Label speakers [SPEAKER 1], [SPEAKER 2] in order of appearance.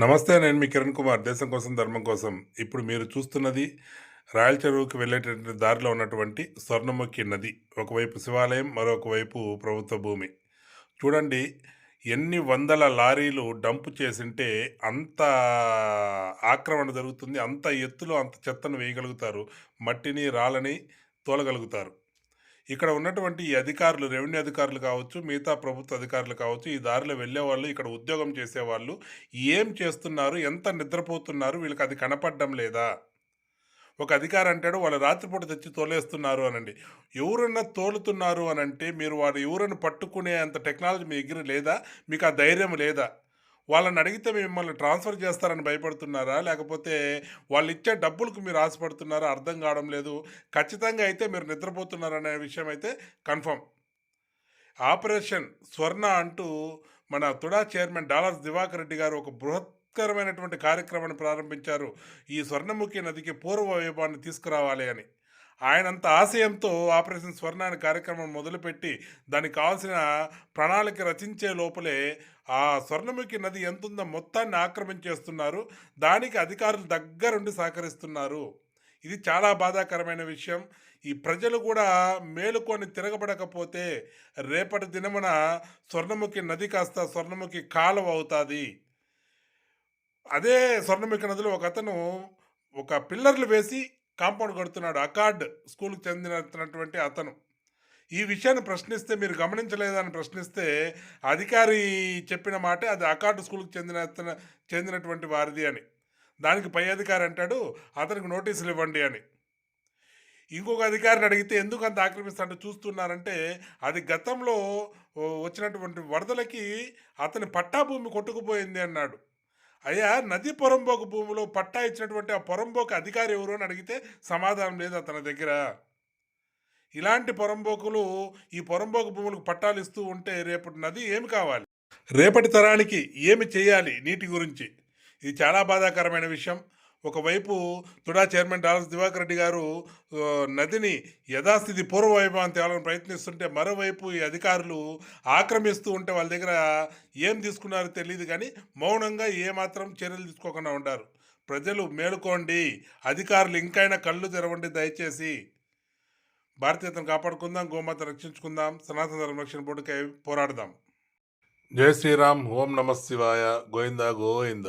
[SPEAKER 1] నమస్తే నేను మీ కిరణ్ కుమార్. దేశం కోసం ధర్మం కోసం ఇప్పుడు మీరు చూస్తున్నది రాయల చెరువుకి వెళ్ళేటటువంటి దారిలో ఉన్నటువంటి స్వర్ణముఖి నది. ఒకవైపు శివాలయం మరొకవైపు ప్రభుత్వ భూమి. చూడండి ఎన్ని వందల లారీలు డంప్ చేసింటే అంత ఆక్రమణ జరుగుతుంది అంత ఎత్తులో అంత చెత్తను వేయగలుగుతారు మట్టిని రాళ్ళని తోలగలుగుతారు. ఇక్కడ ఉన్నటువంటి ఈ అధికారులు రెవెన్యూ అధికారులు కావచ్చు మిగతా ప్రభుత్వ అధికారులు కావచ్చు ఈ దారిలో వెళ్ళేవాళ్ళు ఇక్కడ ఉద్యోగం చేసేవాళ్ళు ఏం చేస్తున్నారు ఎంత నిద్రపోతున్నారు వీళ్ళకి అది కనపడడం లేదా? ఒక అధికారి అంటాడు వాళ్ళు రాత్రిపూట తెచ్చి తోలేస్తున్నారు అనండి. ఎవరన్నా తోలుతున్నారు అనంటే మీరు వారు ఎవరన్నా పట్టుకునే అంత టెక్నాలజీ మీ దగ్గర లేదా? మీకు ఆ ధైర్యం లేదా? వాళ్ళని అడిగితే మిమ్మల్ని ట్రాన్స్ఫర్ చేస్తారని భయపడుతున్నారా? లేకపోతే వాళ్ళు ఇచ్చే డబ్బులకు మీరు ఆశపడుతున్నారా? అర్థం కావడం లేదు. ఖచ్చితంగా అయితే మీరు నిద్రపోతున్నారనే విషయం అయితే కన్ఫర్మ్. ఆపరేషన్ స్వర్ణ అంటూ మన తుడా చైర్మన్ డాలర్స్ దివాకర్ రెడ్డి గారు ఒక బృహత్కరమైనటువంటి కార్యక్రమాన్ని ప్రారంభించారు. ఈ స్వర్ణముఖి నదికి పూర్వ వైభవాన్ని తీసుకురావాలి అని. ఆయనంత ఆశయంతో ఆపరేషన్ స్వర్ణ అనే కార్యక్రమం మొదలుపెట్టి దానికి కావాల్సిన ప్రణాళిక రచించే లోపలే ఆ స్వర్ణముఖి నది ఎంతుందో మొత్తాన్ని ఆక్రమించేస్తున్నారు దానికి అధికారులు దగ్గరుండి సహకరిస్తున్నారు. ఇది చాలా బాధాకరమైన విషయం. ఈ ప్రజలు కూడా మేలుకొని తిరగబడకపోతే రేపటి దినమున స్వర్ణముఖి నది కాస్త స్వర్ణముఖి కాలువ అవుతుంది. అదే స్వర్ణముఖి నదిలో ఒక అతను ఒక పిల్లర్లు వేసి కాంపౌండ్ కడుతున్నాడు. అకార్డ్ స్కూల్కి చెందినటువంటి అతను. ఈ విషయాన్ని ప్రశ్నిస్తే మీరు గమనించలేదని ప్రశ్నిస్తే అధికారి చెప్పిన మాట అది అకార్డు స్కూల్కి చెందిన చెందినటువంటి వారిది అని. దానికి పై అధికారి అంటాడు అతనికి నోటీసులు ఇవ్వండి అని. ఇంకొక అధికారిని అడిగితే ఎందుకు అంత ఆక్రమిస్తాడు చూస్తున్నారంటే అది గతంలో వచ్చినటువంటి వరదలకి అతని పట్టాభూమి కొట్టుకుపోయింది అన్నాడు. అయ్యా నది పొరంబోకు భూమిలో పట్టా ఇచ్చినటువంటి ఆ పొరంబోకు అధికారి ఎవరు అని అడిగితే సమాధానం లేదు అతని దగ్గర. ఇలాంటి పొరంబోకులు ఈ పొరంబోకు భూములకు పట్టాలు ఇస్తూ ఉంటే రేపటి నది ఏమి కావాలి? రేపటి తరానికి ఏమి చేయాలి? నీటి గురించి. ఇది చాలా బాధాకరమైన విషయం. ఒకవైపు తుడా చైర్మన్ డాలర్స్ దివాకర్ రెడ్డి గారు నదిని యథాస్థితి పూర్వవైభవం తేవాలని ప్రయత్నిస్తుంటే మరోవైపు ఈ అధికారులు ఆక్రమిస్తూ ఉంటే వాళ్ళ దగ్గర ఏం తీసుకున్నారో తెలియదు కానీ మౌనంగా ఏమాత్రం చర్యలు తీసుకోకుండా ఉంటారు ప్రజలు మేలుకోండి అధికారులు ఇంకైనా కళ్ళు తెరవండి దయచేసి. భారతీయతను కాపాడుకుందాం గోమాత రక్షించుకుందాం సనాతన ధర్మ రక్షణ బోర్డుకై పోరాడదాం. జై శ్రీరామ్ ఓం నమ శివాయ గోవిందా గోవింద.